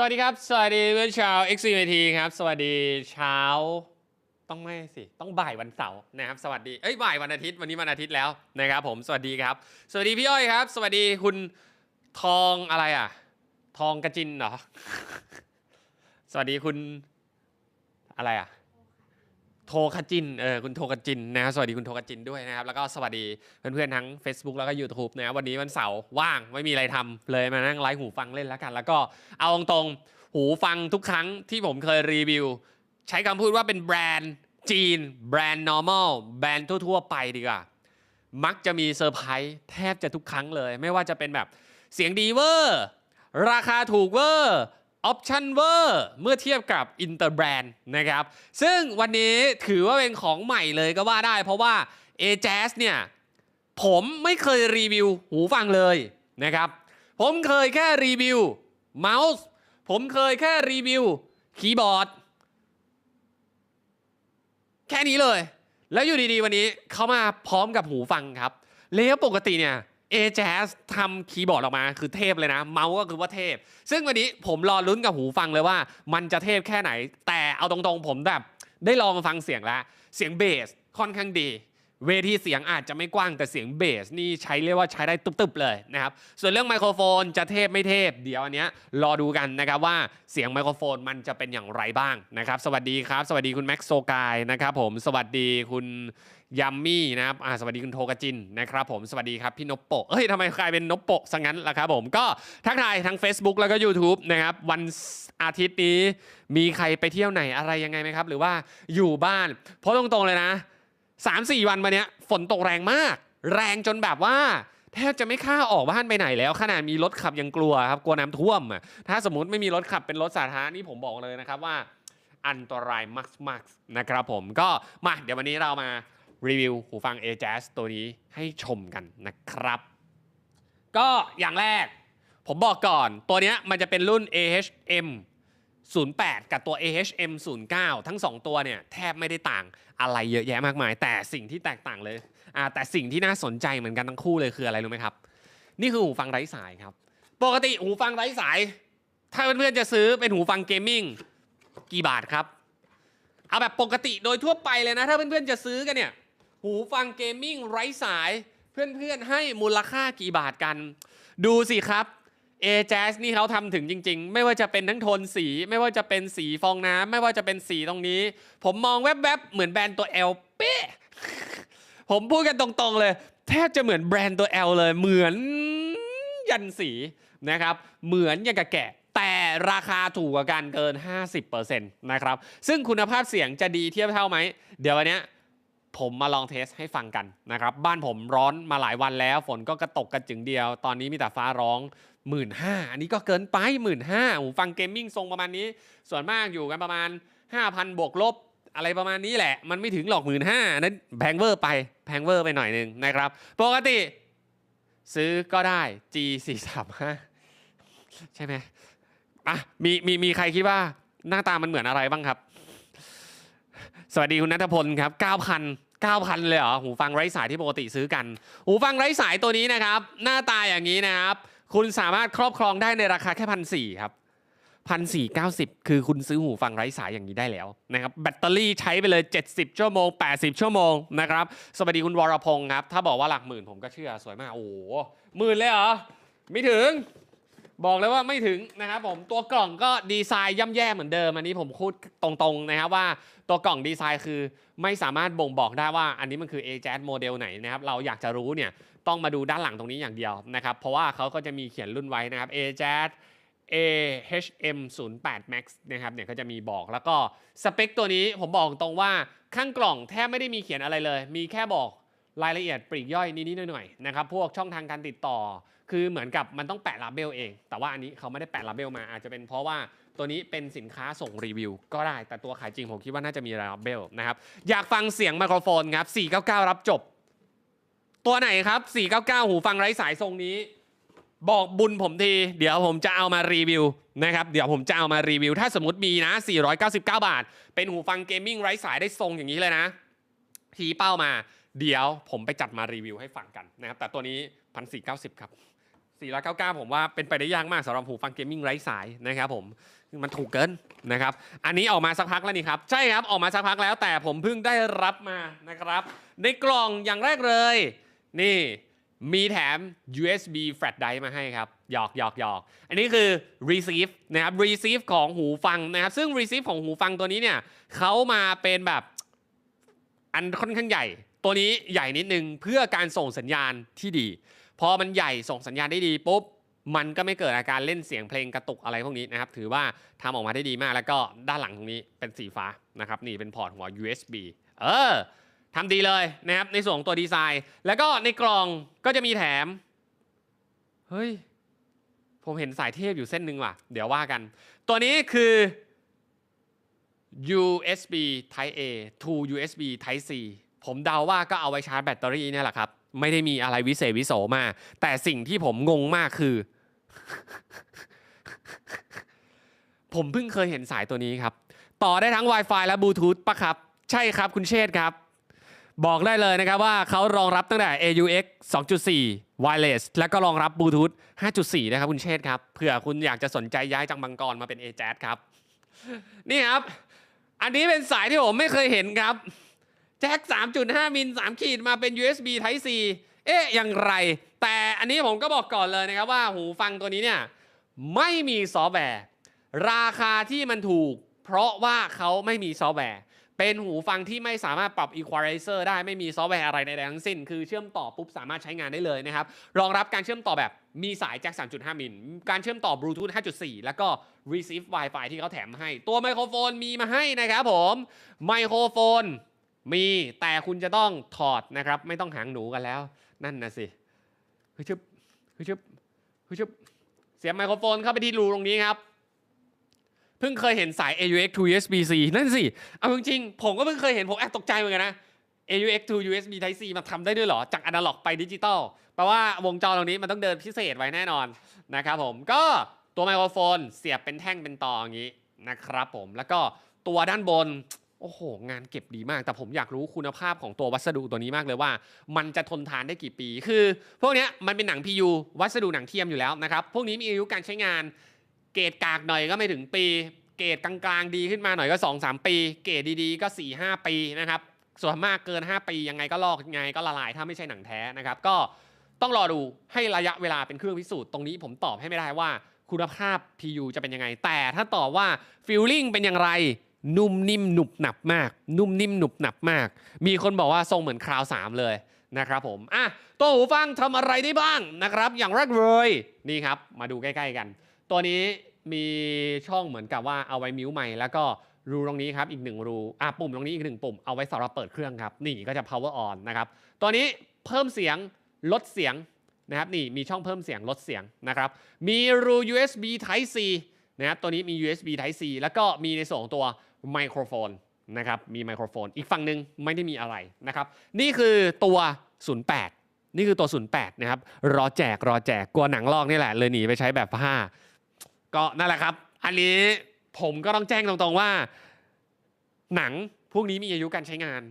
สวัสดีครับ สวัสดีเพื่อนชาว XCVT ครับ สวัสดีเช้า ต้องไม่สิ ต้องบ่ายวันเสาร์นะครับ สวัสดี เอ้ย บ่ายวันอาทิตย์ วันนี้วันอาทิตย์แล้วนะครับผม สวัสดีครับ สวัสดีพี่อ้อยครับ สวัสดีคุณทองอะไรอะ ทองกระจินเหรอ สวัสดีคุณอะไรอะ โทคจินเออคุณโทคจินนะครับสวัสดีคุณโทคจินด้วยนะครับ แล้วก็สวัสดีเพื่อนๆทั้ง Facebook แล้วก็ YouTube นะครับวันนี้วันเสาร์ว่างไม่มีอะไรทำเลยมานั่งไลฟ์หูฟังเล่นแล้วกัน แล้วก็เอาตรงๆหูฟังทุกครั้งที่ผมเคยรีวิว ใช้คำพูดว่าเป็นแบรนด์จีน แบรนด์ normal แบรนด์ทั่วๆ ไปดีกว่า มักจะมีเซอร์ไพรส์แทบจะทุกครั้งเลย ไม่ว่าจะเป็นแบบเสียงดีเวอร์ราคาถูกเวอร์ ออปชันเวอร์เมื่อเทียบกับอินเตอร์แบรนด์นะครับ ซึ่งวันนี้ถือว่าเป็นของใหม่เลยก็ว่าได้ เพราะว่า a j a z เนี่ย ผมไม่เคยรีวิวหูฟังเลยนะครับ ผมเคยแค่รีวิวเมาส์ ผมเคยแค่รีวิวคีย์บอร์ด แค่นี้เลย แล้วอยู่ดีๆวันนี้เขามาพร้อมกับหูฟังครับแล้วปกติเนี่ย a j a z ทำคีย์บอร์ดออกมาคือเทพเลยนะ เมาส์ก็คือว่าเทพ ซึ่งวันนี้ผมรอลุ้นกับหูฟังเลยว่า มันจะเทพแค่ไหน แต่เอาตรงๆผมแบบได้ลองฟังเสียงแล้ว เสียงเบสค่อนข้างดี เวทีเสียงอาจจะไม่กว้างแต่เสียงเบสนี่ใช้เรียกว่าใช้ได้ตึบๆเลยนะครับ ส่วนเรื่องไมโครโฟนจะเทพไม่เทพ เดี๋ยวอันเนี้ยรอดูกันนะครับว่าเสียงไมโครโฟนมันจะเป็นอย่างไรบ้างนะครับ สวัสดีครับ สวัสดีคุณแม็กโซกายนะครับผมสวัสดีคุณ ยัมมี่นะครับอ่าสวัสดีคุณโทกจินนะครับผมสวัสดีครับพี่นปโปเฮ้ยทำไมกลายเป็นนปโปซะงั้นล่ะครับผมก็ทักทายทั้ง Facebook แล้วก็ YouTube นะครับวันอาทิตย์นี้มีใครไปเที่ยวไหนอะไรยังไงไหมครับ หรือว่าอยู่บ้าน เพราะตรงๆเลยนะสามสี่วันมาเนี้ยฝนตกแรงมาก แรงจนแบบว่าแทบจะไม่กล้าออกบ้านไปไหนแล้ว ขนาดมีรถขับยังกลัวครับกลัวน้ำท่วมอะถ้าสมมติไม่มีรถขับเป็นรถสาธารณะนี่ผมบอกเลยนะครับว่า อันตรายมากๆนะครับผมก็มาเดี๋ยววันนี้เรามา รีวิวหูฟัง a j a z ตัวนี้ให้ชมกันนะครับ ก็อย่างแรก ผมบอกก่อนตัวนี้มันจะเป็นรุ่น AHM 08 กับตัว AHM 09 ทั้ง 2 ตัวเนี่ยแทบไม่ได้ต่างอะไรเยอะแยะมากมาย แต่สิ่งที่แตกต่างเลยอ่าแต่สิ่งที่น่าสนใจเหมือนกันทั้งคู่เลยคืออะไรรู้ไหมครับ นี่คือหูฟังไร้สายครับ ปกติหูฟังไร้สาย ถ้าเพื่อนๆจะซื้อเป็นหูฟังเกมมิ่งกี่บาทครับ เอาแบบปกติโดยทั่วไปเลยนะ ถ้าเพื่อนๆจะซื้อกันเนี่ย หูฟังเกมมิ่งไร้สาย เพื่อนๆให้มูลค่ากี่บาทกัน ดูสิครับ a j a z นี่เขาทำถึงจริง ๆ ไม่ว่าจะเป็นทั้งโทนสี ไม่ว่าจะเป็นสีฟองน้ำไม่ว่าจะเป็นสีตรงนี้ ผมมองแวบๆ เหมือนแบรนด์ตัว L เป๊ะผมพูดกันตรงๆเลย แทบจะเหมือนแบรนด์ตัว L เลย เหมือนยันสีนะครับ เหมือนอย่างกับแกะแต่ราคาถูกกว่ากันเกิน 50%นะครับ ซึ่งคุณภาพเสียงจะดีเทียบเท่าไหม เดี๋ยววันนี้ ผมมาลองเทสให้ฟังกันนะครับ บ้านผมร้อนมาหลายวันแล้ว ฝนก็กระตกกระจึงเดียว ตอนนี้มีแต่ฟ้าร้องหมื่นห้าอันนี้ก็เกินไปหมื่นห้าหูฟังเกมมิ่งทรงประมาณนี้ ส่วนมากอยู่กันประมาณ 5,000 บวกลบอะไรประมาณนี้แหละ มันไม่ถึงหรอกหมื่นห้านั้นแพงเวอร์ไปแพงเวอร์ไปหน่อยหนึงนะครับ ปกติซื้อก็ได้ G 4 3 5 ใช่ไหมอะมีมีมีใครคิดว่าหน้าตามันเหมือนอะไรบ้างครับ สวัสดีคุณนัทพลครับ 9,000 9,000 เลยเหรอ หูฟังไร้สายที่ปกติซื้อกัน หูฟังไร้สายตัวนี้นะครับ หน้าตาอย่างนี้นะครับ คุณสามารถครอบครองได้ในราคาแค่พันสี่ครับพันสี่เก้าสิบคือคุณซื้อหูฟังไร้สายอย่างนี้ได้แล้วนะครับแบตเตอรี่ใช้ไปเลย 70 ชั่วโมง 80 ชั่วโมงนะครับสวัสดีคุณวรพงศ์ครับ ถ้าบอกว่าหลักหมื่นผมก็เชื่อสวยมาก โอ้โหหมื่นเลยเหรอ ไม่ถึง บอกเลยว่าไม่ถึงนะครับผมตัวกล่องก็ดีไซน์ย่ำแย่เหมือนเดิม อันนี้ผมพูดตรงๆนะครับว่าตัวกล่องดีไซน์คือไม่สามารถบ่งบอกได้ว่าอันนี้มันคือ a j a z โมเดลไหนนะครับเราอยากจะรู้เนี่ยต้องมาดูด้านหลังตรงนี้อย่างเดียวนะครับเพราะว่าเขาก็จะมีเขียนรุ่นไว้นะครับ a j a z AHM 08 Max นะครับเนี่ยก็จะมีบอกแล้วก็สเปคตัวนี้ผมบอกตรงว่าข้างกล่องแทบไม่ได้มีเขียนอะไรเลย มีแค่บอกรายละเอียดปลีกย่อยนิดๆหน่อยๆนะครับพวกช่องทางการติดต่อ คือเหมือนกับมันต้องแปะลาเบลเอง แต่ว่าอันนี้เขาไม่ได้แปะลาเบลมาอาจจะเป็นเพราะว่าตัวนี้เป็นสินค้าส่งรีวิว ก็ได้แต่ตัวขายจริงผมคิดว่าน่าจะมีลาเบลนะครับอยากฟังเสียงไมโครโฟนครับ 499 รับจบ ตัวไหนครับ 499 หูฟังไร้สายทรงนี้ บอกบุญผมที เดี๋ยวผมจะเอามารีวิวนะครับเดี๋ยวผมจะเอามารีวิว ถ้าสมมติมีนะ 499 บาท เป็นหูฟังเกมมิ่งไร้สายได้ทรงอย่างนี้เลยนะทีเป้ามาเดี๋ยวผมไปจัดมารีวิวให้ฟังกันนะครับแต่ตัวนี้1490ครับ 499 ผมว่าเป็นไปได้ยากมากสำหรับหูฟังเกมมิ่งไร้สายนะครับผมมันถูกเกินนะครับ อันนี้ออกมาสักพักแล้วนี่ครับ ใช่ครับออกมาสักพักแล้วแต่ผมเพิ่งได้รับมานะครับ ในกล่องอย่างแรกเลย นี่มีแถม USB flash drive มาให้ครับหยอกหยอกหยอกอันนี้คือ receive นะครับ receive ของหูฟังนะครับ ซึ่ง receive ของหูฟังตัวนี้เนี่ยเขามาเป็นแบบอันค่อนข้างใหญ่ ตัวนี้ใหญ่นิดนึงเพื่อการส่งสัญญาณที่ดี พอมันใหญ่ส่งสัญญาณได้ดีปุ๊บมันก็ไม่เกิดอาการเล่นเสียงเพลงกระตุกอะไรพวกนี้นะครับถือว่าทำออกมาได้ดีมากแล้วก็ด้านหลังตรงนี้เป็นสีฟ้านะครับนี่เป็นพอร์ตหัว USB เออทำดีเลยนะครับในส่วนของตัวดีไซน์ แล้วก็ในกล่องก็จะมีแถม เฮ้ย ผมเห็นสายเทพอยู่เส้นหนึ่งว่ะ เดี๋ยวว่ากัน ตัวนี้คือ USB Type A to USB Type C ผมเดาว่าก็เอาไว้ชาร์จแบตเตอรี่เนี่ยแหละครับ ไม่ได้มีอะไรวิเศษวิโสมา แต่สิ่งที่ผมงงมากคือ ผมเพิ่งเคยเห็นสายตัวนี้ครับ ต่อได้ทั้ง Wi-Fi และบลูทูธปะครับ ใช่ครับคุณเชษครับ บอกได้เลยนะครับว่าเขารองรับตั้งแต่ AUX 2.4 wireless แล้วก็รองรับบลูทูธ5.4 นะครับคุณเชษครับเผื่อคุณอยากจะสนใจย้ายจากบังกรมาเป็น a j a z ครับ นี่ครับ อันนี้เป็นสายที่ผมไม่เคยเห็นครับ แจ็ค 3.5 มิล 3 ขีดมาเป็น USB Type C เอ๊ะอย่างไร แต่อันนี้ผมก็บอกก่อนเลยนะครับว่าหูฟังตัวนี้เนี่ยไม่มีซอฟต์แวร์ ราคาที่มันถูก เพราะว่าเขาไม่มีซอฟต์แวร์ เป็นหูฟังที่ไม่สามารถปรับ equalizer ได้ไม่มีซอฟต์แวร์อะไรใดๆทั้งสิ้น คือเชื่อมต่อปุ๊บสามารถใช้งานได้เลยนะครับ รองรับการเชื่อมต่อแบบมีสายแจ็ค 3.5 มิล การเชื่อมต่อบลูทูธ 5.4 แล้วก็ receive Wi-Fi ที่เขาแถมมาให้ ตัวไมโครโฟนมีมาให้นะครับผม ไมโครโฟน มีแต่คุณจะต้องถอดนะครับ ไม่ต้องหางหนูกันแล้ว นั่นนะสิฮึชึบฮึชึบฮึชึบเสียบไมโครโฟนเข้าไปที่รูตรงนี้ครับ เพิ่งเคยเห็นสาย AUX to USB C นั่นสิ เอาจริงๆ ผมก็เพิ่งเคยเห็น ผมแอบตกใจเหมือนกันนะ AUX to USB Type C มาทำได้ด้วยเหรอ จากอนาล็อกไปดิจิตอลแปลว่าวงจรตรงนี้มันต้องเดินพิเศษไว้แน่นอนนะครับผมก็ตัวไมโครโฟนเสียบเป็นแท่งเป็นตออย่างนี้นะครับผมแล้วก็ตัวด้านบน โอ้โห งานเก็บดีมาก แต่ผมอยากรู้คุณภาพของตัววัสดุตัวนี้มากเลยว่า มันจะทนทานได้กี่ปี คือ พวกนี้มันเป็นหนัง PU วัสดุหนังเทียมอยู่แล้วนะครับ พวกนี้มีอายุการใช้งาน เกรดกากหน่อยก็ไม่ถึงปี เกรดกลางๆ ดีขึ้นมาหน่อยก็ 2-3 ปี เกรดดีๆ ก็ 4-5 ปีนะครับ ส่วนมากเกิน 5 ปียังไงก็ลอกยังไงก็ละลายถ้าไม่ใช่หนังแท้นะครับ ก็ต้องรอดูให้ระยะเวลาเป็นเครื่องพิสูจน์ตรงนี้ผมตอบให้ไม่ได้ว่าคุณภาพ PU จะเป็นยังไง แต่ถ้าตอบว่าฟีลลิ่งเป็นอย่างไร นุ่มนิ่มหนุบหนับมาก นุ่มนิ่มหนุบหนับมาก มีคนบอกว่าทรงเหมือนคราว 3 เลยนะครับผมอะตัวหูฟังทำอะไรได้บ้างนะครับ อย่างแรกเลยนี่ครับ มาดูใกล้ ๆ กัน ตัวนี้มีช่องเหมือนกับว่าเอาไว้มิวใหม่แล้วก็รูตรงนี้ครับอีกหนึ่งรูอะปุ่มตรงนี้อีกหนึ่งปุ่มเอาไว้สำหรับเปิดเครื่องครับ นี่ก็จะ power on นะครับตัวนี้เพิ่มเสียงลดเสียงนะครับนี่มีช่องเพิ่มเสียงลดเสียงนะครับมีรู USB Type C นะครับตัวนี้มี USB Type C แล้วก็มีในส่วนของตัว ไมโครโฟนนะครับมีไมโครโฟน อีกฝั่งหนึ่งไม่ได้มีอะไรนะครับ นี่คือตัว 08 นี่คือตัว 08 นะครับ รอแจกรอแจกกลัวหนังลอกนี่แหละ เลยหนีไปใช้แบบผ้าก็นั่นแหละครับ อันนี้ผมก็ต้องแจ้งตรงๆว่า หนังพวกนี้มีอายุการใช้งาน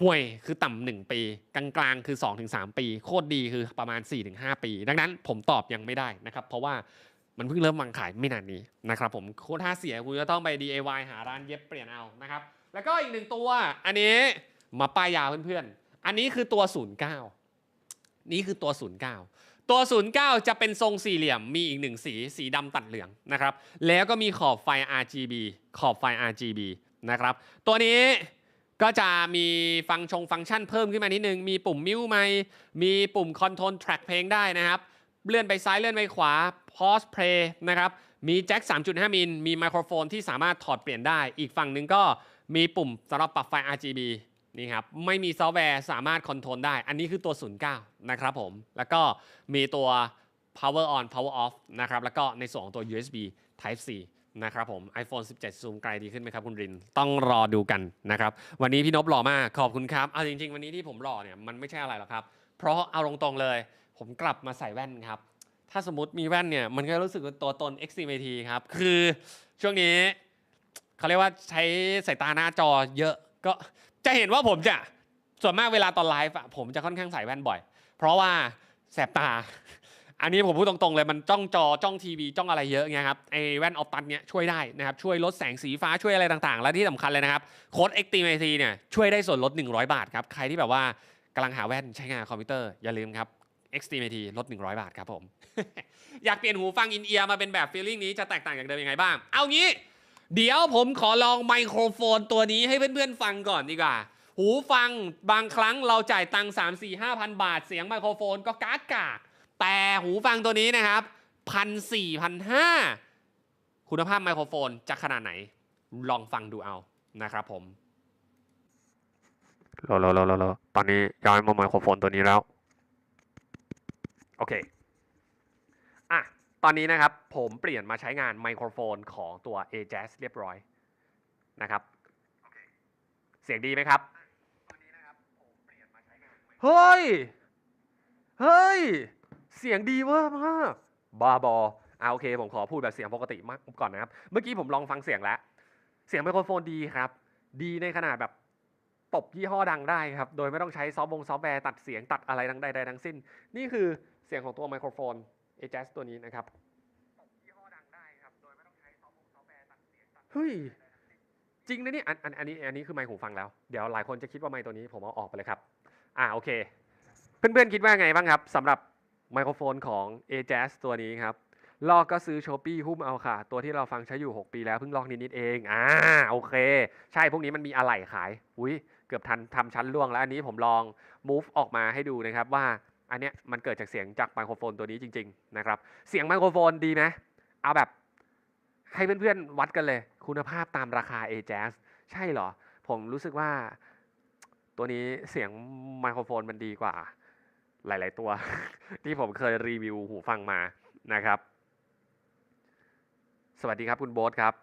ห่วยคือต่ำหนึ่งปี กลางๆ คือ 2-3 ปี โคตรดีคือประมาณ 4-5 ปี ดังนั้นผมตอบยังไม่ได้นะครับ เพราะว่า มันเพิ่งเริ่มวางขายไม่นานนี้นะครับผมโคตรถ้าเสียคุณจะต้องไป DIY หาร้านเย็บเปลี่ยนเอานะครับ แล้วก็อีกหนึ่งตัว อันนี้มาป้ายยาเพื่อนๆ อันนี้คือตัว 09 นี่คือตัว 09 ตัว 09 จะเป็นทรงสี่เหลี่ยมมีอีกหนึ่งสีสีดำตัดเหลืองนะครับ แล้วก็มีขอบไฟ RGB ขอบไฟ RGB นะครับ ตัวนี้ก็จะมีฟังชงฟังก์ชันเพิ่มขึ้นมานิดนึง มีปุ่มมิวไมมีปุ่มคอนโทรลแทร็กเพลงได้นะครับ เลื่อนไปซ้ายเลื่อนไปขวา pause play นะครับ มีแจ็ค 3.5 มิล มีไมโครโฟนที่สามารถถอดเปลี่ยนได้ อีกฝั่งหนึ่งก็มีปุ่มสำหรับปรับไฟ RGB นี่ครับ ไม่มีซอฟต์แวร์สามารถคอนโทรลได้ อันนี้คือตัว 09 นะครับผม แล้วก็มีตัว power on power off นะครับ แล้วก็ในส่วนของตัว USB Type C นะครับผม iPhone 17 ซูมไกลดีขึ้นไหมครับคุณริน ต้องรอดูกันนะครับ วันนี้พี่นพหล่อมาก ขอบคุณครับ เอาจริง ๆ วันนี้ที่ผมหล่อเนี่ยมันไม่ใช่อะไรหรอกครับ เพราะเอาตรงๆเลย ผมกลับมาใส่แว่นครับ ถ้าสมมติมีแว่นเนี่ยมันก็รู้สึกว่าตัวตน XCMT ครับ คือช่วงนี้เขาเรียกว่าใช้สายตาหน้าจอเยอะก็จะเห็นว่าผมจะส่วนมากเวลาตอนไลฟ์อะผมจะค่อนข้างใส่แว่นบ่อย เพราะว่าแสบตา อันนี้ผมพูดตรงๆเลยมันจ้องจอจ้องทีวีจ้องอะไรเยอะไงครับไอแว่นออฟตันเนี้ยช่วยได้นะครับช่วยลดแสงสีฟ้าช่วยอะไรต่างๆ และที่สำคัญเลยนะครับโค้ด Xtimate เนี่ยช่วยได้ส่วนลด 100 บาทครับใครที่แบบว่ากำลังหาแว่นใช้งานคอมพิวเตอร์อย่าลืมครับ Xtimate ลด 100 บาทครับผม อยากเปลี่ยนหูฟังอินเอียร์มาเป็นแบบฟีลลิ่งนี้จะแตกต่างจากเดิมยังไงบ้าง เอางี้ เดี๋ยวผมขอลองไมโครโฟนตัวนี้ให้เพื่อนๆฟังก่อนดีกว่า หูฟังบางครั้งเราจ่ายตังค์3 4 5 0 0บาท เสียงไมโครโฟนก็กากกาแต่หูฟังตัวนี้นะครับพันสี่พันห้าคุณภาพไมโครโฟนจะขนาดไหน ลองฟังดูเอานะครับผมรอรอรอรอตอนนี้ย้ายมาไมโครโฟนตัวนี้แล้ว อเคอะตอนนี้นะครับผมเปลี่ยนมาใช้งานไมโครโฟนของตัว a j a z เรียบร้อยนะครับ เสียงดีไหมครับ เฮ้ย เฮ้ย เสียงดีเวอร์มากบาบออ่าโอเค ผมขอพูดแบบเสียงปกติมากก่อนนะครับ เมื่อกี้ผมลองฟังเสียงแล้ว เสียงไมโครโฟนดีครับ ดีในขนาดแบบตบยี่ห้อดังได้ครับ โดยไม่ต้องใช้ซอฟต์วงซอฟต์แวร์ตัดเสียงตัดอะไรทั้งใดๆทั้งสิ้น นี่คือ เสียงของตัวไมโครโฟน a j a z ตัวนี้นะครับตบยี่ห้อดังได้ครับโดยไม่ต้องใช้ซอฟต์วงซอฟต์แวร์ตัดเสียงตัดเฮ้ย จริงนะเนี่ยอันอันอันนี้อันนี้คือไมค์หูฟังแล้ว เดี๋ยวหลายคนจะคิดว่าไมค์ตัวนี้ผมเอาออกไปเลยครับ อ่าโอเค เพื่อนๆคิดว่าไงบ้างครับสำหรับไมโครโฟนของ a j a z ตัวนี้ครับ ลอกก็ซื้อ s h o p e e หุ้มเอาค่ะ ตัวที่เราฟังใช้อยู่ 6 ปีแล้วเพิ่งลอกนิดๆเอง อ่าโอเค ใช่พวกนี้มันมีอะไหล่ขาย อุ้ยเกือบทันทำชั้นล่วงแล้วอันนี้ผมลอง move ออกมาให้ดูนะครับว่า อันเนี้ยมันเกิดจากเสียงจากไมโครโฟนตัวนี้จริงๆนะครับ เสียงไมโครโฟนดีไหมเอาแบบให้เพื่อนๆวัดกันเลย คุณภาพตามราคา a j a z ใช่เหรอ ผมรู้สึกว่าตัวนี้เสียงไมโครโฟนมันดีกว่า หลาย ๆ ตัว ที่ผมเคยรีวิวหูฟังมานะครับ สวัสดีครับคุณโบ๊ทครับ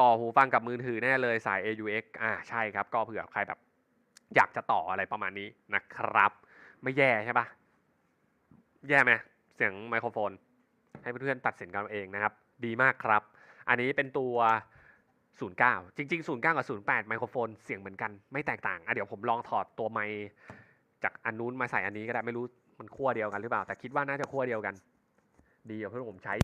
ต่อหูฟังกับมือถือแน่เลยสาย AUX อ่าใช่ครับ ก็เผื่อใครแบบ อยากจะต่ออะไรประมาณนี้นะครับ ไม่แย่ใช่ปะ แย่ไหมเสียงไมโครโฟน ให้เพื่อนๆตัดสินกันเองนะครับ ดีมากครับ อันนี้เป็นตัว 09 จริง ๆ 09 กับ 08 ไมโครโฟนเสียงเหมือนกันไม่แตกต่างอะเดี๋ยวผมลองถอดตัวไมจากอันนู้นมาใส่อันนี้ก็ได้ไม่รู้มันขั้วเดียวกันหรือเปล่า แต่คิดว่าน่าจะขั้วเดียวกัน ดีกว่าเพื่อนผมใช้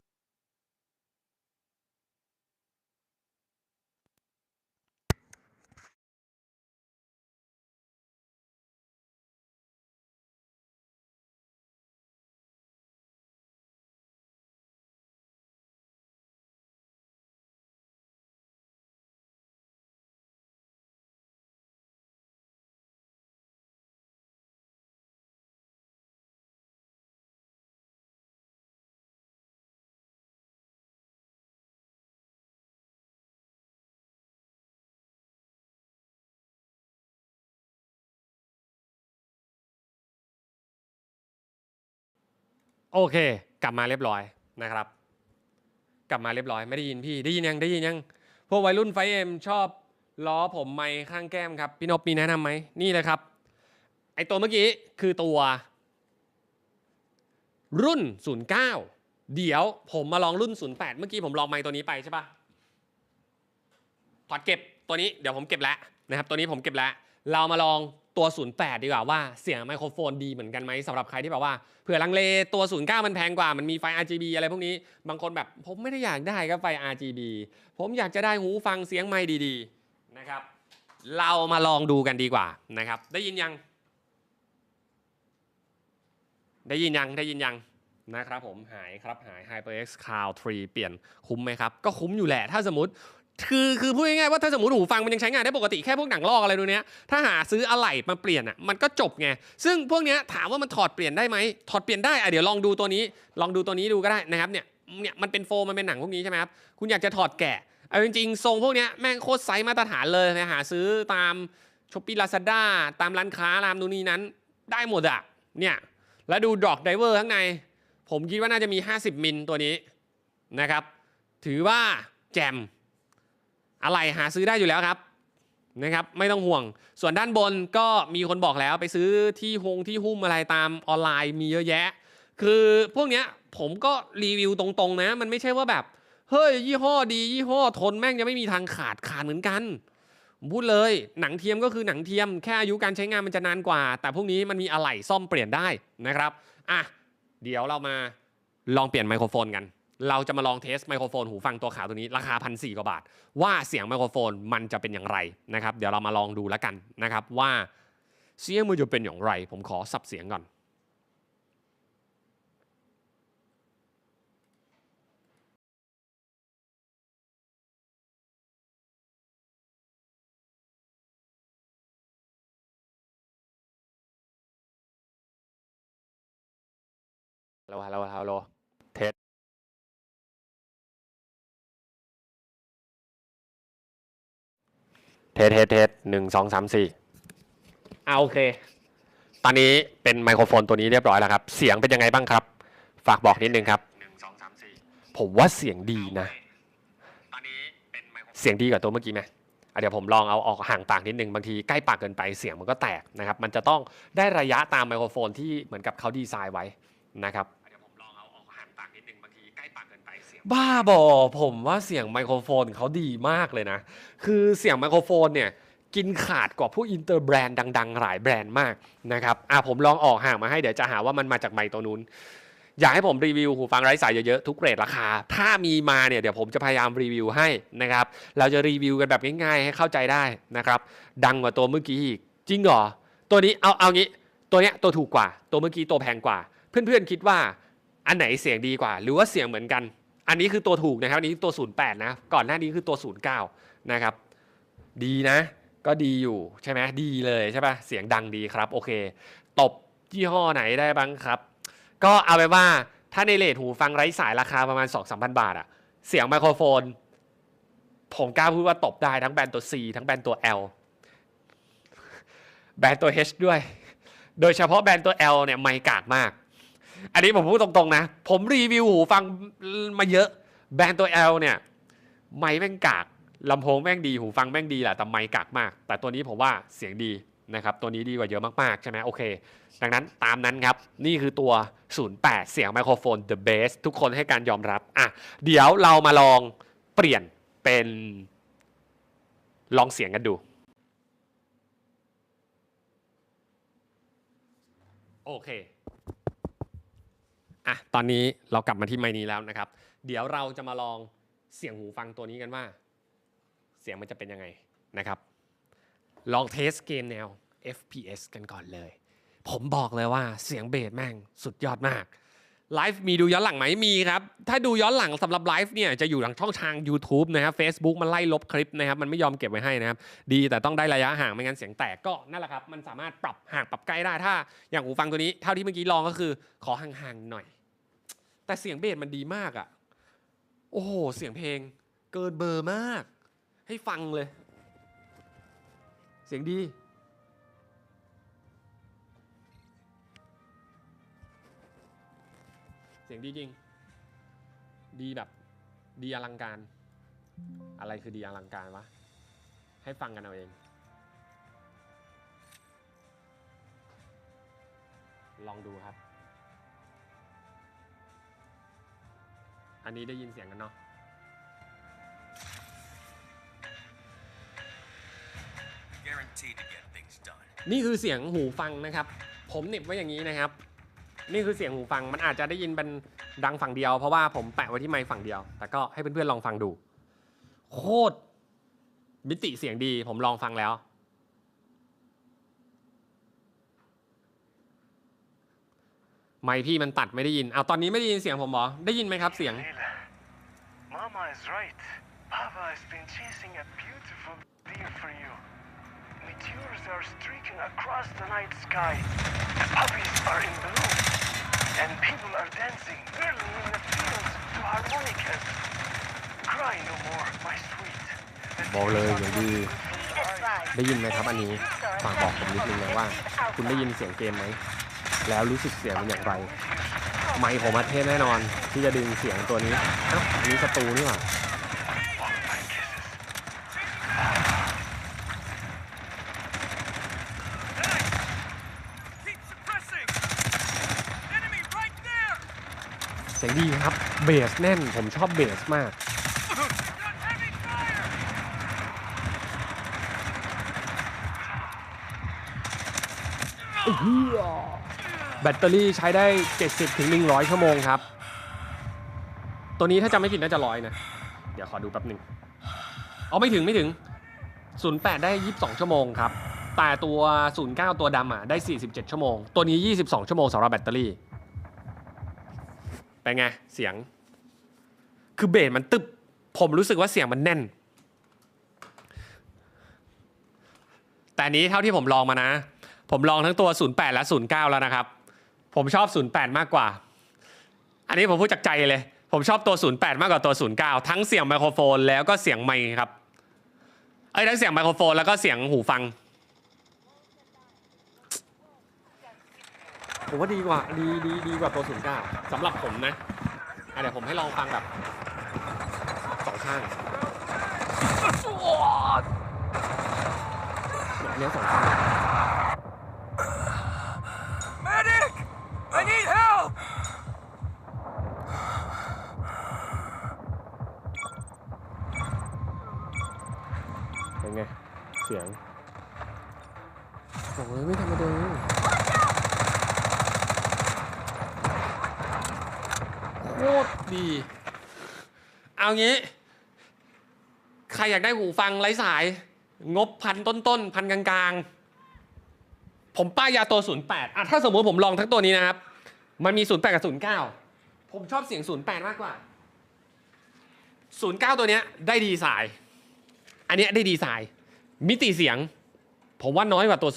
โอเค กลับมาเรียบร้อยนะครับ กลับมาเรียบร้อยไม่ได้ยินพี่ได้ยินยังได้ยินยังพวกวัยรุ่นไฟเอ็มชอบล้อผมไม้ข้างแก้มครับ พี่นพมีแนะนำไหมนี่เลยครับ ไอตัวเมื่อกี้คือตัว รุ่น 09 เดี๋ยวผมมาลองรุ่น 08 เมื่อกี้ผมลองไม้ตัวนี้ไปใช่ปะถอดเก็บตัวนี้เดี๋ยวผมเก็บแล้วนะครับ ตัวนี้ผมเก็บแล้ว เรามาลอง ตัว 08 ดีกว่าว่าเสียงไมโครโฟนดีเหมือนกันไหมสำหรับใครที่แบบว่าเผื่อลังเลตัว 09 มันแพงกว่ามันมีไฟ RGB อะไรพวกนี้ บางคนแบบผมไม่ได้อยากได้ก็ไฟ RGB ผมอยากจะได้หูฟังเสียงไม่ดีๆนะครับ เรามาลองดูกันดีกว่านะครับ ได้ยินยัง ได้ยินยังได้ยินยังนะครับผมหายครับหาย HyperX Cloud 3 เปลี่ยนคุ้มไหมครับ ก็คุ้มอยู่แหละ ถ้าสมมติ คือคือพูดง่ายๆว่าถ้าสมมติหูฟังมันยังใช้งานได้ปกติแค่พวกหนังลอกอะไรดูเนี้ยถ้าหาซื้ออะไหล่มาเปลี่ยนอะมันก็จบไงซึ่งพวกเนี้ยถามว่ามันถอดเปลี่ยนได้ไหมถอดเปลี่ยนได้อะเดี๋ยวลองดูตัวนี้ ลองดูตัวนี้ดูก็ได้นะครับเนี่ยเนี่ยมันเป็นโฟมมันเป็นหนังพวกนี้ใช่ไหมครับคุณอยากจะถอดแกะเอาจริงๆทรงพวกเนี้ยแม่งโคตรไซส์มาตรฐานเลยนะหาซื้อตามช้อปปี้ลาซาด้าตามร้านค้าร้านนู้นนี้นั้น ได้หมดอะเนี่ยแล้วดูดอกไดเวอร์ข้างใน ผมคิดว่าน่าจะมี 50 มิลตัวนี้นะครับถือว่าแจม อะไรหาซื้อได้อยู่แล้วครับนะครับ ไม่ต้องห่วง ส่วนด้านบนก็มีคนบอกแล้วไปซื้อที่ฮงที่หุ้มอะไรตามออนไลน์มีเยอะแยะ คือพวกเนี้ยผมก็รีวิวตรงๆนะ มันไม่ใช่ว่าแบบ เฮ้ย ยี่ห้อดี ยี่ห้อทนแม่งยังไม่มีทางขาดขาดเหมือนกันผมพูดเลย หนังเทียมก็คือหนังเทียมแค่อายุการใช้งานมันจะนานกว่า แต่พวกนี้มันมีอะไหล่ซ่อมเปลี่ยนได้นะครับอะเดี๋ยวเรามาลองเปลี่ยนไมโครโฟนกัน เราจะมาลองเทสไมโครโฟนหูฟังตัวขาวตัวนี้ราคาพันสี่กว่าบาท ว่าเสียงไมโครโฟนมันจะเป็นอย่างไรนะครับ เดี๋ยวเรามาลองดูแล้วกันนะครับว่าเสียงมันจะเป็นอย่างไร ผมขอสับเสียงก่อนฮัลโหลฮัลโหลฮัลโหล เทสเทสเทสหนึ่งสองสามสี่เอาโอเค ตอนนี้เป็นไมโครโฟนตัวนี้เรียบร้อยแล้วครับ เสียงเป็นยังไงบ้างครับ ฝากบอกนิดนึงครับหนึ่งสองสามสี่ผมว่าเสียงดีนะ ตอนนี้เป็นไมโครเสียงดีกว่าตัวเมื่อกี้ไหมอะเดี๋ยวผมลองเอาออกห่างปากนิดนึงบางทีใกล้ปากเกินไปเสียงมันก็แตกนะครับ มันจะต้องได้ระยะตามไมโครโฟนที่เหมือนกับเขาดีไซน์ไว้นะครับ นิดนึงบางทีใกล้ปากเกินไปเสียงบ้าบอผมว่าเสียงไมโครโฟนเขาดีมากเลยนะ คือเสียงไมโครโฟนเนี่ยกินขาดกว่าพวกอินเตอร์แบรนด์ดัง ๆ หลายแบรนด์มากนะครับอะผมลองออกห่างมาให้เดี๋ยวจะหาว่ามันมาจากไมค์ตัวนู้น อยากให้ผมรีวิวหูฟังไร้สายเยอะๆทุกเรทราคา ถ้ามีมาเนี่ยเดี๋ยวผมจะพยายามรีวิวให้นะครับ เราจะรีวิวกันแบบง่ายๆ ให้เข้าใจได้นะครับ ดังกว่าตัวเมื่อกี้อีก จริงเหรอ ตัวนี้เอาเอางี้ ตัวเนี้ยตัวถูกกว่า ตัวเมื่อกี้ตัวแพงกว่า เพื่อนๆคิดว่า อันไหนเสียงดีกว่า หรือว่าเสียงเหมือนกัน อันนี้คือตัวถูกนะครับอันนี้ตัว 08 นะ ก่อนหน้านี้คือตัว 09 นะครับ ดีนะ ก็ดีอยู่ใช่ไหมดีเลยใช่ปะเสียงดังดีครับโอเค ตบยี่ห้อไหนได้บ้างครับ ก็เอาไปว่าถ้าในเลทหูฟังไร้สายราคาประมาณ 2 3 0 0 0 บาทอะเสียงไมโครโฟน ผมกล้าพูดว่าตบได้ทั้งแบรนด์ตัว C ทั้งแบรนด์ตัว L แบรนด์ตัว H ด้วย โดยเฉพาะแบรนด์ตัว L เนี่ยไม่กากมาก อันนี้ผมพูดตรงๆนะ ผมรีวิวหูฟังมาเยอะ แบรนด์ตัว L เนี่ย ไม่แม่งกากลำโพงแม่งดี หูฟังแม่งดีแหละแต่ไม่กากมาก แต่ตัวนี้ผมว่าเสียงดีนะครับ ตัวนี้ดีกว่าเยอะมากๆ ใช่ไหมโอเค ดังนั้นตามนั้นครับ นี่คือตัว 08 เสียงไมโครโฟน the best ทุกคนให้การยอมรับ อะ เดี๋ยวเรามาลองเปลี่ยนเป็นลองเสียงกันดู โอเค อะตอนนี้เรากลับมาที่ไมค์นี้แล้วนะครับ เดี๋ยวเราจะมาลองเสียงหูฟังตัวนี้กันว่า เสียงมันจะเป็นยังไงนะครับ ลองเทสเกมแนว FPS กันก่อนเลย ผมบอกเลยว่าเสียงเบสแม่งสุดยอดมากไลฟ์มีดูย้อนหลังไหมมีครับ ถ้าดูย้อนหลังสำหรับไลฟ์เนี่ยจะอยู่หลังช่องทาง YouTube นะครับ Facebook มันไล่ลบคลิปนะครับ มันไม่ยอมเก็บไว้ให้นะครับ ดีแต่ต้องได้ระยะห่างไม่งั้นเสียงแตกก็นั่นแหละครับ มันสามารถปรับห่างปรับใกล้ได้ถ้า อย่างหูฟังตัวนี้เท่าที่เมื่อกี้ลองก็คือ ขอห่างๆหน่อย แต่เสียงเบสมันดีมากอะ่ะ โอ้โห เสียงเพลง เกินเบอร์มาก ให้ฟังเลย เสียงดี เสียงดีจริง ดีแบบ ดีอลังการ อะไรคือดีอลังการวะ ให้ฟังกันเอาเอง ลองดูครับ อันนี้ได้ยินเสียงกันเนาะ Guaranteed to get things done. นี่คือเสียงหูฟังนะครับ ผมเหน็บไว้อย่างนี้นะครับ นี่คือเสียงหูฟังมันอาจจะได้ยินเป็นดังฝั่งเดียว เพราะว่าผมแปะไว้ที่ไมค์ฝั่งเดียว แต่ก็ให้เพื่อนๆลองฟังดู โคตรมิติเสียงดีผมลองฟังแล้ว ไมค์พี่มันตัดไม่ได้ยินเอาตอนนี้ไม่ได้ยินเสียงผมเหรอ ได้ยินไหมครับเสียง Leila, Mama is right. Papa has been chasing a beautiful deer for you. Meteors are streaking across the night sky. The puppies are in bloom. And people are dancing early in the fields to harmonicas. Cry no more, my sweet. The บอกเลย tears อย่าง are ดี flowing from your eyes. ได้ยินไหมครับอันนี้ฝากบอกผมนิดนึงนะว่า คุณได้ยินเสียงเกมไหม แล้วรู้สึกเสียงเป็นอย่างไร ไมค์ผมมาเทพแน่นอนที่จะดึงเสียงตัวนี้เอ้าอันนี้ศัตรูนี่หว่าเสียงดีครับ เบสแน่น ผมชอบเบสมาก Got heavy fire! แบตเตอรี่ใช้ได้ 70ถึง100 ชั่วโมงครับ ตัวนี้ถ้าจำไม่ผิดน่าจะร้อยนะ เดี๋ยวขอดูแป๊บหนึ่งเอาไม่ถึงไม่ถึง 08 ได้ 22 ชั่วโมงครับ แต่ตัว 09 ตัวดำอะได้ 47 ชั่วโมง ตัวนี้ 22 ชั่วโมงสำหรับแบตเตอรี่ เป็นไง เสียง คือเบสมันตึบ ผมรู้สึกว่าเสียงมันแน่น แต่นนี้เท่าที่ผมลองมานะ ผมลองทั้งตัว 08 และ 09 แล้วนะครับ ผมชอบ 08 มากกว่า อันนี้ผมพูดจากใจเลย ผมชอบตัว 08 มากกว่าตัว 09 ทั้งเสียงไมโครโฟนแล้วก็เสียงไมค์ครับ เอ้ยทั้งเสียงไมโครโฟนแล้วก็เสียงหูฟัง ผมว่าดีกว่าดีดีดีกว่าตัว 09สำหรับผมนะอะเดี๋ยวผมให้ลองฟังแบบสองข้างเนี่ยอันเนี้ยสองข้าง Medic! I need help! เป็นไง เสียงโอ้ยไม่ธรรมดาโคตรดี เอางี้ ใครอยากได้หูฟังไร้สาย งบพันต้นๆพันกลางๆ ผมป้ายยาตัว 08อะถ้าสมมติผมลองทั้งตัวนี้นะครับ มันมี 08 กับ 09 ผมชอบเสียง 08 มากกว่า 09 ตัวเนี้ยได้ดีสาย อันเนี้ยได้ดีไซน์มิติเสียง ผมว่าน้อยกว่าตัว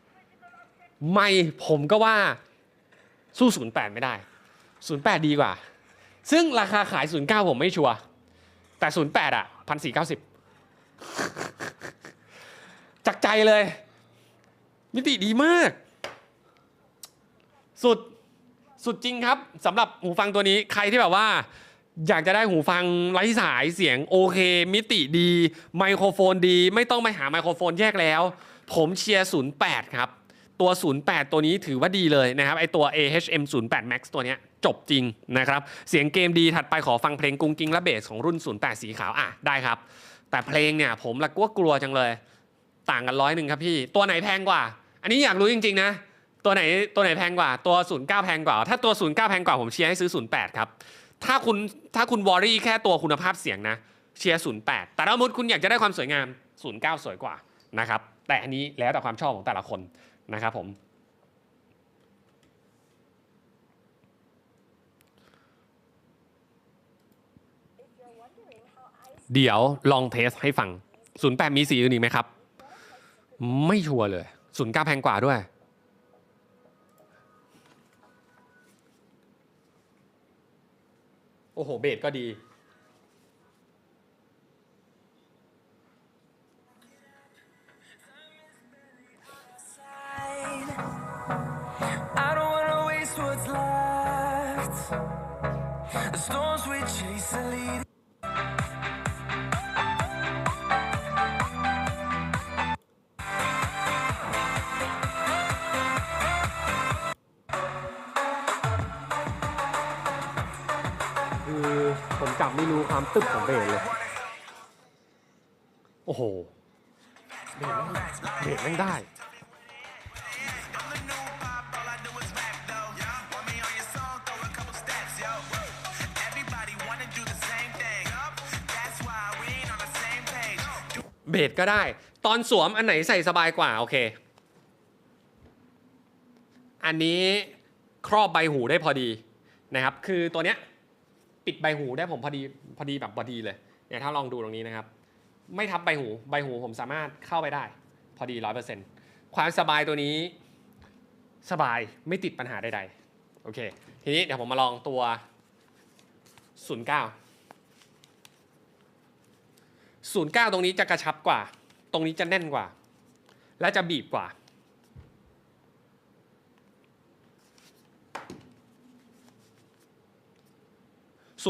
08 ไม่ผมก็ว่าสู้ 08 ไม่ได้ 08 ดีกว่า ซึ่งราคาขาย 09 ผมไม่ชัวร์แต่ 08 อะ1490จากใจเลย มิติดีมาก สุดสุดจริงครับสำหรับหูฟังตัวนี้ใครที่แบบว่า อยากจะได้หูฟังไร้สายเสียงโอเค มิติดี ไมโครโฟนดี ไม่ต้องไปหาไมโครโฟนแยกแล้ว ผมเชียร์ 08 ครับ ตัว 08 ตัวนี้ถือว่าดีเลยนะครับ ไอตัว AHM 08 Max ตัวเนี้ย จบจริงนะครับ เสียงเกมดีถัดไปขอฟังเพลงกุ้งกิ้งและเบสของรุ่น 08 สีขาวอะได้ครับ แต่เพลงเนี่ยผมละก็กลัวจังเลย ต่างกันร้อยหนึ่งครับพี่ ตัวไหนแพงกว่า อันนี้อยากรู้จริง ๆ นะ ตัวไหนตัวไหนแพงกว่า ตัว 09 แพงกว่า ถ้าตัว 09 แพงกว่าผมเชียร์ให้ซื้อ 08 ครับ ถ้าคุณถ้าคุณวอรี่แค่ตัวคุณภาพเสียงนะเชียร์ 08 แต่ถ้ามมติคุณอยากจะได้ความสวยงาม 09 สวยกว่านะครับแต่อันนี้แล้วแต่ความชอบของแต่ละคนนะครับผม เดี๋ยวลองเทสให้ฟัง 08 มีสีอื่นอีกไหมครับ ไม่ชัวร์เลย 09 แพงกว่าด้วย โอ้โห เบสก็ดี The storms we chase are leading. คือผมกลับไม่รู้ความตึบของเบสเลย โอ้โห เบสแม่เบสแม่ได้ เบสก็ได้ ตอนสวมอันไหนใส่สบายกว่า โอเค อันนี้ครอบใบหูได้พอดีนะครับ คือตัวเนี้ย ปิดใบหูได้ผมพอดีพอดีแบบพอดีเลยเนี่ยถ้าลองดูตรงนี้นะครับ ไม่ทับใบหูใบหูผมสามารถเข้าไปได้ พอดีร้อยเปอร์เซ็นต์ความสบายตัวนี้สบายไม่ติดปัญหาใดๆโอเค ทีนี้เดี๋ยวผมมาลองตัว 09 09 ตรงนี้จะกระชับกว่า ตรงนี้จะแน่นกว่า และจะบีบกว่า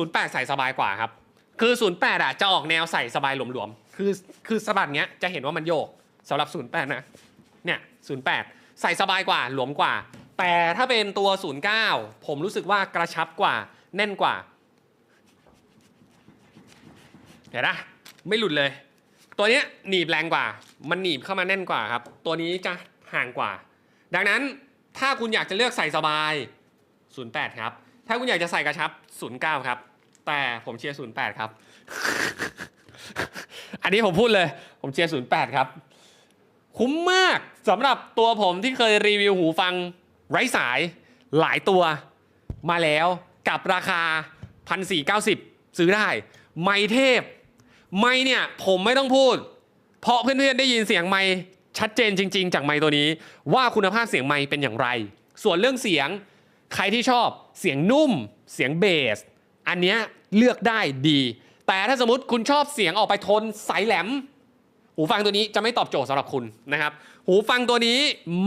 08 ใส่สบายกว่าครับ คือ 08อะจะออกแนวใส่สบายหลวมๆ คือคือสะบัดเนี้ยจะเห็นว่ามันโยกสำหรับ 08 นะ เนี่ย 08 ใส่สบายกว่าหลวมกว่า แต่ถ้าเป็นตัว 09 ผมรู้สึกว่ากระชับกว่าแน่นกว่า เห็นนะไม่หลุดเลย ตัวเนี้ยหนีบแรงกว่า มันหนีบเข้ามาแน่นกว่าครับ ตัวนี้จะห่างกว่า ดังนั้นถ้าคุณอยากจะเลือกใส่สบาย 08 ครับ ถ้าคุณอยากจะใส่กระชับ 09 ครับ แต่ผมเชียร์ 08 ครับ อันนี้ผมพูดเลย ผมเชียร์ 08 ครับ คุ้มมากสำหรับตัวผมที่เคยรีวิวหูฟังไร้สายหลายตัวมาแล้วกับราคา 1,490 ซื้อได้ ไมค์เทพ ไมค์เนี่ยผมไม่ต้องพูด เพราะเพื่อนๆได้ยินเสียงไมค์ชัดเจนจริง ๆ จากไมค์ตัวนี้ ว่าคุณภาพเสียงไมค์เป็นอย่างไร ส่วนเรื่องเสียง ใครที่ชอบเสียงนุ่ม เสียงเบส อันเนี้ยเลือกได้ดี แต่ถ้าสมมติคุณชอบเสียงออกไปทนใสแหลม หูฟังตัวนี้จะไม่ตอบโจทย์สำหรับคุณนะครับ หูฟังตัวนี้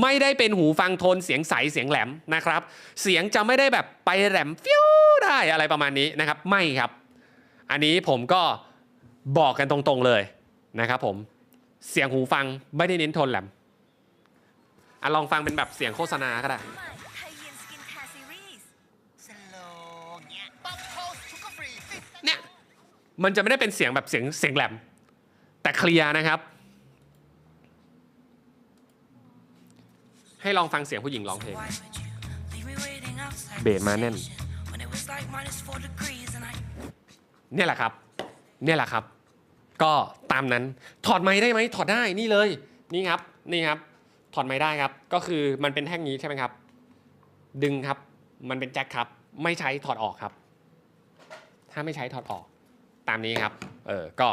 ไม่ได้เป็นหูฟังโทนเสียงใสเสียงแหลมนะครับ เสียงจะไม่ได้แบบไปแหลมฟิวได้อะไรประมาณนี้นะครับ ไม่ครับ อันนี้ผมก็บอกกันตรงๆเลยนะครับผมเสียงหูฟังไม่ได้เน้นโทนแหลมอะลองฟังเป็นแบบเสียงโฆษณาก็ได้ มันจะไม่ได้เป็นเสียงแบบเสียงเสียงแหลม แต่เคลียร์นะครับ ให้ลองฟังเสียงผู้หญิงร้องเพลงเบสมาแน่นเนี่ยแหละครับ เนี่ยแหละครับ ก็ตามนั้นถอดไม้ได้ไหมถอดได้นี่เลย นี่ครับ นี่ครับ ถอดไม้ได้ครับ ก็คือมันเป็นแท่งนี้ใช่ไหมครับ ดึงครับ มันเป็นแจ็คครับ ไม่ใช้ถอดออกครับ ถ้าไม่ใช้ถอดออก ตามนี้ครับ เออ ก็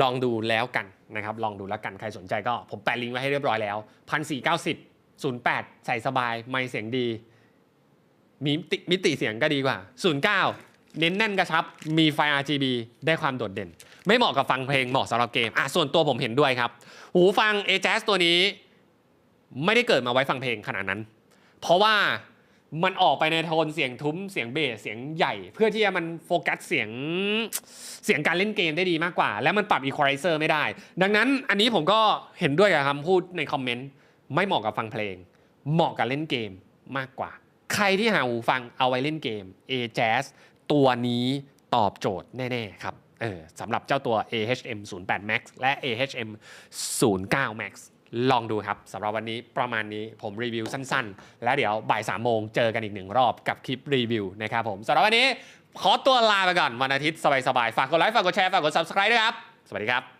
ลองดูแล้วกันนะครับ ลองดูแล้วกัน ใครสนใจก็ผมแปะลิงก์ไว้ให้เรียบร้อยแล้วพันสี่เก้าสิบศูนย์แปดใส่สบาย ไม่เสียงดี มีมิติมิติเสียงก็ดีกว่า 09 เน้นแน่นกระชับ มีไฟ RGB ได้ความโดดเด่น ไม่เหมาะกับฟังเพลง เหมาะสำหรับเกม อะ ส่วนตัวผมเห็นด้วยครับ หูฟัง a j a z ตัวนี้ ไม่ได้เกิดมาไว้ฟังเพลงขนาดนั้น เพราะว่า มันออกไปในโทนเสียงทุ้มเสียงเบสเสียงใหญ่ เพื่อที่จะมันโฟกัสเสียงเสียงการเล่นเกมได้ดีมากกว่า แล้วมันปรับ equalizer ไม่ได้ ดังนั้นอันนี้ผมก็เห็นด้วยกับคำพูดในคอมเมนต์ไม่เหมาะกับฟังเพลง เหมาะกับเล่นเกมมากกว่า ใครที่หาหูฟังเอาไว้เล่นเกม a j a z ตัวนี้ตอบโจทย์แน่ ๆ ครับเออสำหรับเจ้าตัว AHM 08 Max และ AHM 09 Max ลองดูครับสำหรับวันนี้ประมาณนี้ผมรีวิวสั้นๆ และเดี๋ยวบ่ายสามโมงเจอกันอีกหนึ่งรอบกับคลิปรีวิวนะครับผมสำหรับวันนี้ขอตัวลาไปก่อนวันอาทิตย์สบายๆ ฝากกดไลค์ ฝากกดแชร์ ฝากกด subscribe ด้วยครับ สวัสดีครับ